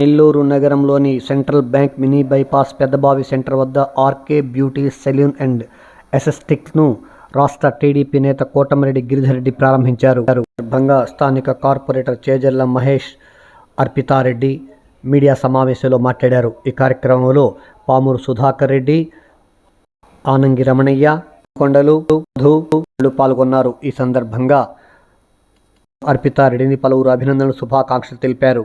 నెల్లూరు నగరంలోని central bank mini bypass Peddabavi centre వద్ద RK beauty salon and ఎసెస్టిక్స్ను రాష్ట్ర టీడీపీ నేత కోటమిరెడ్డి గిరిధర్రెడ్డి ప్రారంభించారు. సందర్భంగా స్థానిక కార్పొరేటర్ చేజర్ల మహేష్ అర్పితారెడ్డి మీడియా సమావేశంలో మాట్లాడారు. ఈ కార్యక్రమంలో పామూరు సుధాకర్ రెడ్డి ఆనంగి రమణయ్య కొండలు పాల్గొన్నారు. ఈ సందర్భంగా అర్పితారెడ్డిని పలువురు అభినందనలు శుభాకాంక్షలు తెలిపారు.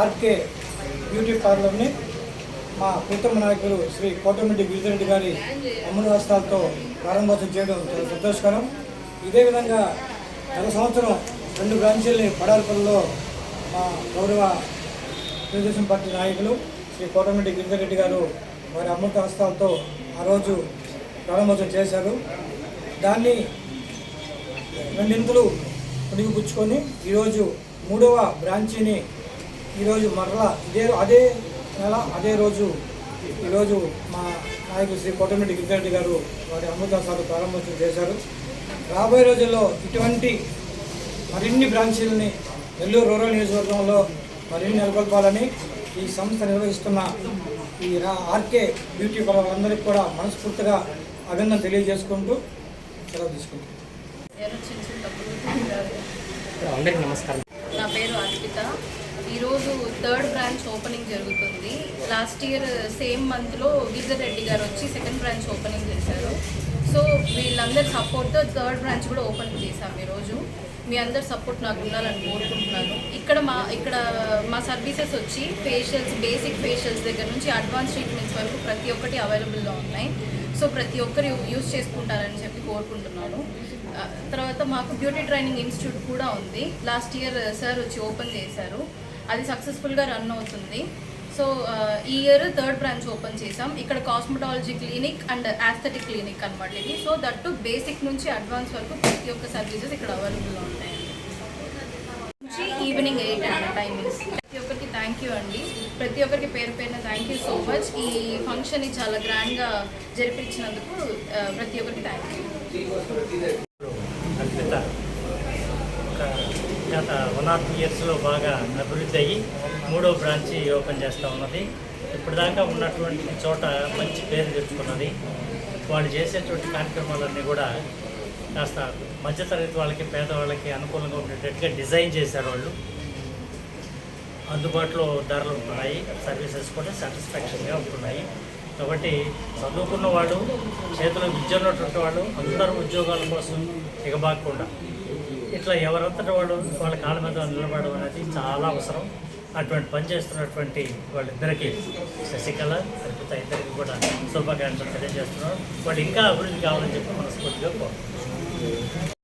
ఆర్కే బ్యూటీ పార్లర్ని మా ప్రీతమ నాయకులు శ్రీ కోటమిటి గిరిజరెడ్డి గారి అమలు హస్తాలతో ప్రారంభోత్సవం చేయడం చాలా సంతోషకరం. ఇదే విధంగా గత సంవత్సరం రెండు బ్రాంచీల్ని పడాలపల్లిలో మా గౌరవ తెలుగుదేశం పార్టీ నాయకులు శ్రీ కోటమిటి గిరిజరెడ్డి గారు వారి అమృత హస్తాలతో ఆ రోజు ప్రారంభోత్సవం చేశారు. దాన్ని రెండింతలు పుచ్చుకొని ఈరోజు మూడవ బ్రాంచీని ఈరోజు మరలా ఇదే అదే నెల అదే రోజు ఈరోజు మా నాయకులు శ్రీ కోటమిరెడ్డి గిరిజరెడ్డి గారు వారి అమృతాసాలు ప్రారంభోత్సవం చేశారు. రాబోయే రోజుల్లో ఇటువంటి మరిన్ని బ్రాంచీలని నెల్లూరు రూరల్ నియోజకవర్గంలో మరిన్ని నెలకొల్పాలని ఈ సంస్థ నిర్వహిస్తున్న ఈ రా- ఆర్కే బ్యూటీ పార్లర్ అందరికీ కూడా మనస్ఫూర్తిగా అభినందన తెలియజేసుకుంటూ సెలవు తీసుకుంటాం చిన్న తప్పులు నా పేరు అర్పిత. ఈరోజు థర్డ్ బ్రాంచ్ ఓపెనింగ్ జరుగుతుంది. లాస్ట్ ఇయర్ సేమ్ మంత్లో గిరిజర్ రెడ్డి గారు వచ్చి సెకండ్ బ్రాంచ్ ఓపెనింగ్ చేశారు. సో వీళ్ళందరి సపోర్ట్తో థర్డ్ బ్రాంచ్ కూడా ఓపెన్ చేశాం ఈరోజు. మీ అందరి సపోర్ట్ నాకు ఉండాలని కోరుకుంటున్నాను. ఇక్కడ మా ఇక్కడ మా సర్వీసెస్ వచ్చి ఫేషియల్స్ బేసిక్ ఫేషియల్స్ దగ్గర నుంచి అడ్వాన్స్ ట్రీట్మెంట్స్ వరకు ప్రతి ఒక్కటి అవైలబుల్లో ఉన్నాయి. సో ప్రతి ఒక్కరు యూజ్ చేసుకుంటారని చెప్పి కోరుకుంటున్నాను. తర్వాత మాకు బ్యూటీ ట్రైనింగ్ ఇన్స్టిట్యూట్ కూడా ఉంది. లాస్ట్ ఇయర్ సార్ వచ్చి ఓపెన్ చేశారు. అది సక్సెస్ఫుల్గా రన్ అవుతుంది. సో uh, ఈ ఇయర్ థర్డ్ బ్రాంచ్ ఓపెన్ చేసాం ఇక్కడ cosmetology clinic and aesthetic clinic అనమాట ఇది. సో దట్టు బేసిక్ నుంచి అడ్వాన్స్ వరకు ప్రతి ఒక్క సర్వీసెస్ ఇక్కడ అవైలబుల్లో ఉంటాయి. ఈవినింగ్ ఎయిట్ అండ్ టైమింగ్స్ ప్రతి ఒక్కరికి థ్యాంక్ యూ అండి. ప్రతి ఒక్కరికి పేరు పేరున థ్యాంక్ యూ సో మచ్ ఈ ఫంక్షన్ని చాలా గ్రాండ్గా జరిపించినందుకు uh, ప్రతి ఒక్కరికి థ్యాంక్ యూ గత వన్ ఆర్ టూ ఇయర్స్లో బాగా అభివృద్ధి అయ్యి మూడో బ్రాంచి ఓపెన్ చేస్తూ ఉన్నది. ఇప్పటిదాకా ఉన్నటువంటి చోట మంచి పేరు తెచ్చుకున్నది. వాళ్ళు చేసేటువంటి కార్యక్రమాలన్నీ కూడా కాస్త మధ్యతరగతి వాళ్ళకి పేదవాళ్ళకి అనుకూలంగా ఉండేటట్టుగా డిజైన్ చేశారు వాళ్ళు. అందుబాటులో ధరలు ఉంటున్నాయి సర్వీసెస్ కూడా సాటిస్ఫాక్షన్గా ఉంటున్నాయి. కాబట్టి చదువుకున్న వాళ్ళు చేతిలో విద్య ఉన్నటువంటి వాళ్ళు అందరూ ఉద్యోగాల కోసం ఎగబాకుండా ఇట్లా ఎవరంతటి వాళ్ళు వాళ్ళ కాళ్ళ మీద నిలబడడం అనేది చాలా అవసరం. అటువంటి పని చేస్తున్నటువంటి వాళ్ళిద్దరికీ శశికళ అద్భుత ఇద్దరికి కూడా శుభాకాంక్షలు తెలియజేస్తున్నారు వాళ్ళు ఇంకా అభివృద్ధి కావాలని చెప్పి మనస్ఫూర్తిగా కోరుతున్నాం